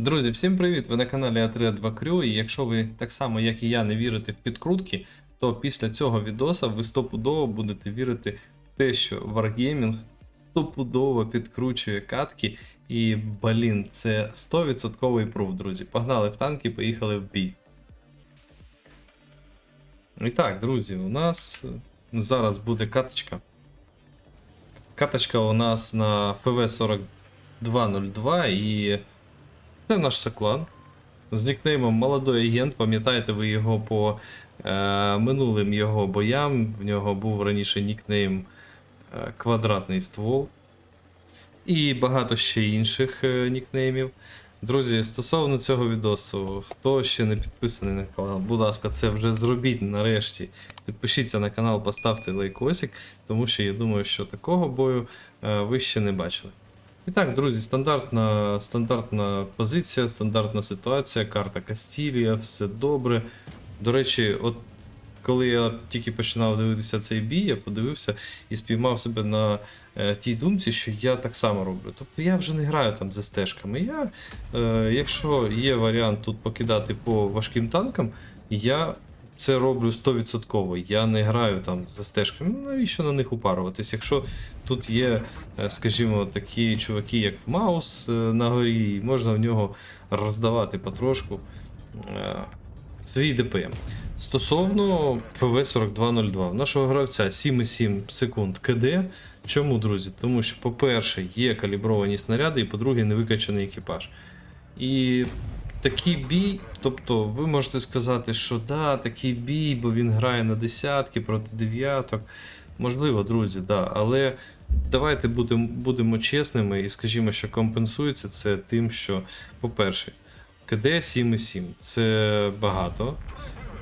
Друзі, всім привіт! Ви на каналі A3 Crew, і якщо ви так само, як і я, не вірите в підкрутки, то після цього відоса ви стопудово будете вірити в те, що Wargaming стопудово підкручує катки. І, блін, це 100% пруф, друзі. Погнали в танки, поїхали в бій. І так, друзі, у нас зараз буде каточка. Каточка у нас на ФВ-4202 і це наш Соклан. З нікнеймом Молодой агент, пам'ятаєте ви його по е, минулим його боям. В нього був раніше нікнейм е, Квадратний ствол. І багато ще інших е, нікнеймів. Друзі, стосовно цього відосу, хто ще не підписаний на канал, будь ласка, це вже зробіть нарешті. Підпишіться на канал, поставте лайкосик, тому що я думаю, що такого бою е, ви ще не бачили. І так, друзі, стандартна, стандартна позиція, стандартна ситуація, карта Кастілія, все добре. До речі, от коли я тільки починав дивитися цей бій, я подивився і спіймав себе на е, тій думці, що я так само роблю. Тобто я вже не граю там за стежками. Я, е, якщо є варіант тут покидати по важким танкам, я це роблю 100%. Я не граю там за стежками. Ну навіщо на них упаруватись? Якщо тут є, е, скажімо, такі чуваки, як Маус е, на горі, можна в нього роздавати потрошку е, свій ДПМ. Стосовно ФВ-4202, в нашого гравця 7,7 секунд КД. Чому, друзі? Тому що, по-перше, є калібровані снаряди, і по-друге, не викачаний екіпаж. І такий бій, тобто ви можете сказати, що да, такий бій, бо він грає на десятки проти дев'яток. Можливо, друзі, да, але давайте будемо, будемо чесними і скажімо, що компенсується це тим, що, по-перше, КД 7,7 це багато,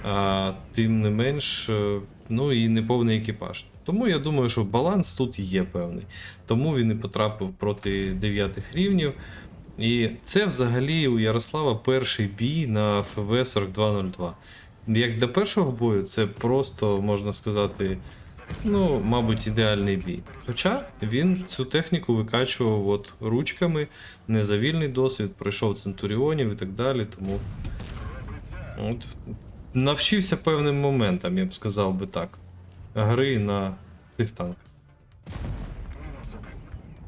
а тим не менш, е, ну і неповний екіпаж. Тому я думаю, що баланс тут є певний. Тому він і потрапив проти 9 рівнів. І це взагалі у Ярослава перший бій на ФВ 4202. Як для першого бою, це просто можна сказати, ну, мабуть, ідеальний бій. Хоча він цю техніку викачував от ручками, незавільний досвід, пройшов центуріонів і так далі. Тому от, навчився певним моментам, я б сказав би так. Гри на цих танках.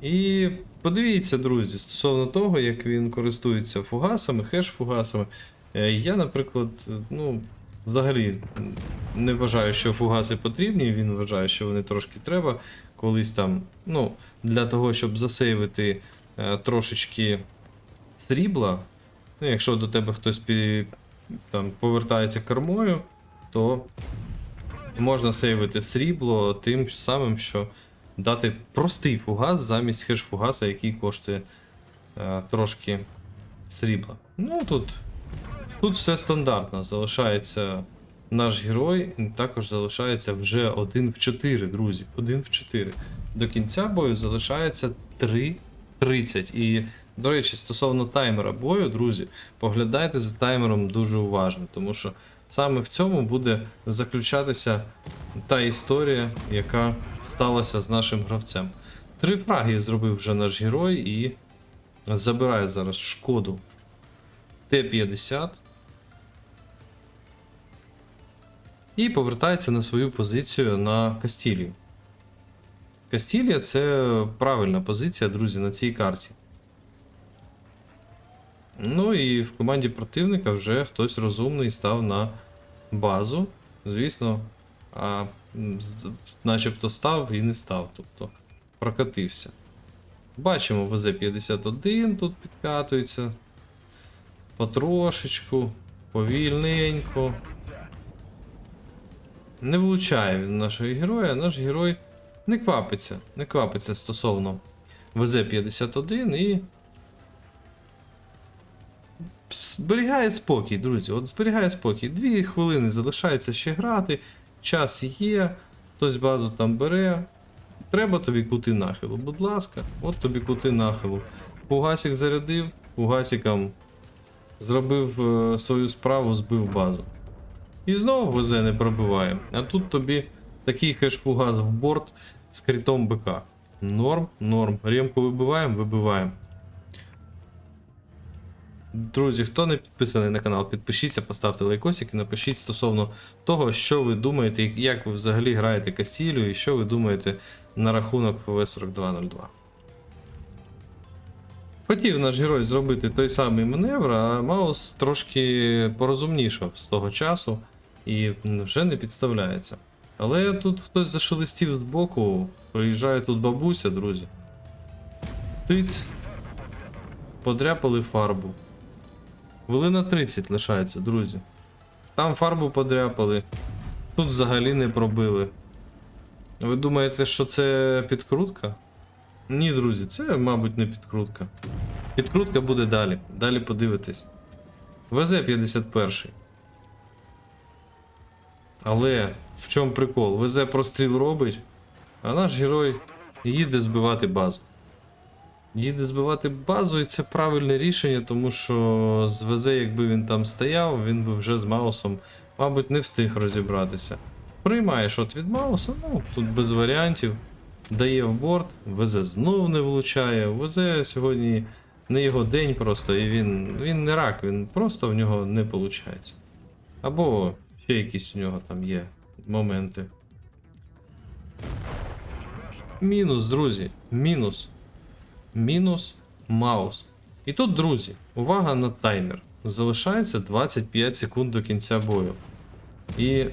І подивіться, друзі, стосовно того, як він користується фугасами, хеш-фугасами. Е, Я, наприклад, ну, взагалі не вважаю, що фугаси потрібні. Він вважає, що вони трошки треба. Колись там, ну, для того, щоб засейвити е, трошечки срібла. Ну, якщо до тебе хтось там, повертається кормою, то можна сейвити срібло тим самим, що дати простий фугас замість хеш-фугаса, який коштує е, трошки срібла. Ну тут, тут все стандартно. Залишається наш герой, і також залишається вже 1 в 4, друзі. 1 в 4. До кінця бою залишається 3.30. І, до речі, стосовно таймера бою, друзі, поглядайте за таймером дуже уважно, тому що саме в цьому буде заключатися та історія, яка сталася з нашим гравцем. Три фраги зробив вже наш герой і забирає зараз шкоду Т-50. І повертається на свою позицію на Кастілію. Кастілія це правильна позиція, друзі, на цій карті. Ну і в команді противника вже хтось розумний став на базу. Звісно, а начебто став і не став, тобто прокатився. Бачимо, ВЗ-51 тут підкатується. Потрошечку, повільненько. Не влучає він нашого героя, наш герой не квапиться, не квапиться стосовно ВЗ-51 і зберігає спокій, друзі. От зберігає спокій. Дві хвилини залишається ще грати, час є, хтось базу там бере. Треба тобі кути нахилу, будь ласка, от тобі кути нахилу. Фугасик зарядив, фугасиком зробив е, свою справу, збив базу. І знову ВЗ не пробиває. А тут тобі такий хеш-фугас в борт з критом БК. Норм, норм. Ремку вибиваємо, вибиваємо. Друзі, хто не підписаний на канал, підпишіться, поставте лайкосик і напишіть стосовно того, що ви думаєте, як ви взагалі граєте Кастілю, і що ви думаєте на рахунок ФВ-4202. Хотів наш герой зробити той самий маневр, а Маус трошки порозумнішав з того часу і вже не підставляється. Але тут хтось зашелестів збоку, приїжджає тут бабуся, друзі. Тиць. Подряпали фарбу. Хвилина 30 лишається, друзі. Там фарбу подряпали, тут взагалі не пробили. Ви думаєте, що це підкрутка? Ні, друзі, це, мабуть, не підкрутка. Підкрутка буде далі. Далі подивитесь. ВЗ-51. Але в чому прикол? ВЗ простріл робить, а наш герой їде збивати базу. Їде збивати базу, і це правильне рішення, тому що з ВЗ, якби він там стояв, він би вже з Маусом, мабуть, не встиг розібратися. Приймає шот від Мауса, ну тут без варіантів. Дає в борт, ВЗ знов не влучає. ВЗ сьогодні не його день просто, і він, він не рак, він просто в нього не виходить. Або ще якісь у нього там є моменти. Мінус, друзі, мінус. Мінус маус. І тут, друзі, увага на таймер. Залишається 25 секунд до кінця бою. І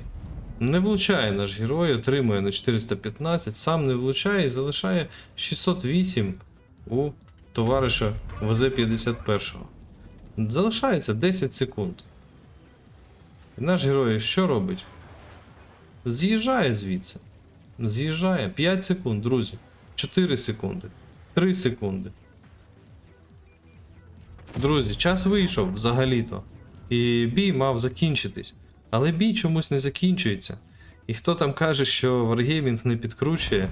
не влучає наш герой, отримує на 415, сам не влучає і залишає 608 у товариша ВЗ-51. Залишається 10 секунд. І наш герой що робить? З'їжджає звідси. З'їжджає 5 секунд, друзі. 4 секунди. 3 секунди. Друзі, час вийшов взагалі-то. І бій мав закінчитись. Але бій чомусь не закінчується. І хто там каже, що Wargaming не підкручує,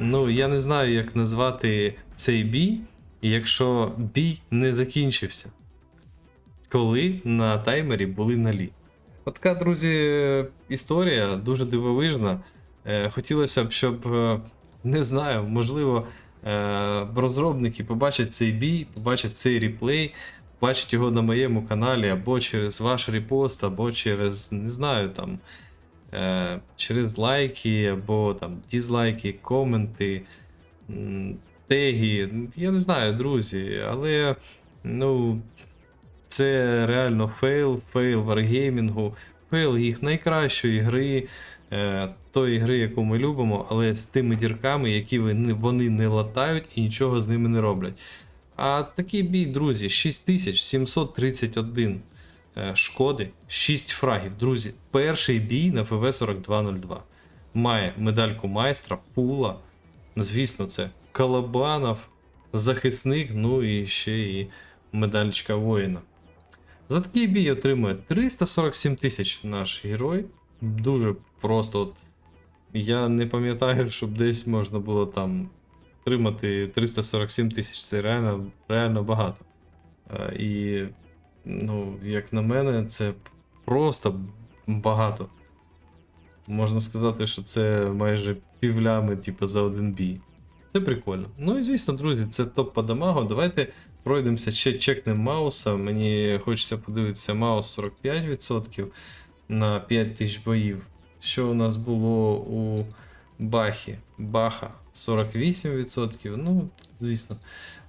ну я не знаю, як назвати цей бій, якщо бій не закінчився. Коли на таймері були налі. От така, друзі, історія дуже дивовижна. Е, Хотілося б, щоб, е, не знаю, можливо, розробники побачать цей бій, побачать цей реплей, побачать його на моєму каналі, або через ваш репост, або через, не знаю, там, е, через лайки, або там дізлайки, коменти, теги. Я не знаю, друзі, але ну, це реально фейл, фейл варгеймінгу, фейл їх найкращої гри, е, тої гри, яку ми любимо, але з тими дірками, які вони, вони не латають і нічого з ними не роблять. А такий бій, друзі, 6731 е, шкоди, 6 фрагів. Друзі, перший бій на ФВ-4202. Має медальку майстра, пула. Звісно, це Калабанов, захисник, ну і ще і медальчика воїна. За такий бій отримує 347 тисяч наш герой. Дуже просто. От, я не пам'ятаю, щоб десь можна було там отримати 347 тисяч. Це реально, реально багато. Е, І, ну, як на мене, це просто багато. Можна сказати, що це майже півлями, типу, за один бій. Це прикольно. Ну і звісно, друзі, це топ по дамагу. Давайте пройдемося, ще чекнемо Мауса. Мені хочеться подивитися Маус 45% на 5000 боїв. Що у нас було у Бахі? Баха 48%. Ну, звісно.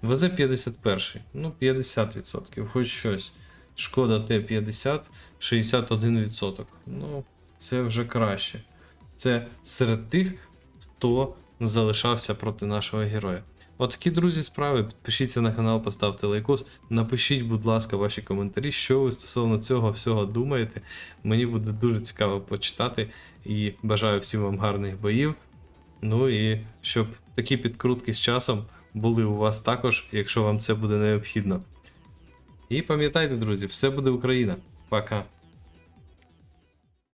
ВЗ 51, ну 50%, хоч щось. Шкода Т50, 61%. Ну, це вже краще. Це серед тих, хто залишався проти нашого героя. От такі, друзі, справи. Підпишіться на канал, поставте лайкос. Напишіть, будь ласка, ваші коментарі, що ви стосовно цього всього думаєте. Мені буде дуже цікаво почитати. І бажаю всім вам гарних боїв. Ну і щоб такі підкрутки з часом були у вас також, якщо вам це буде необхідно. І пам'ятайте, друзі, все буде Україна. Пока.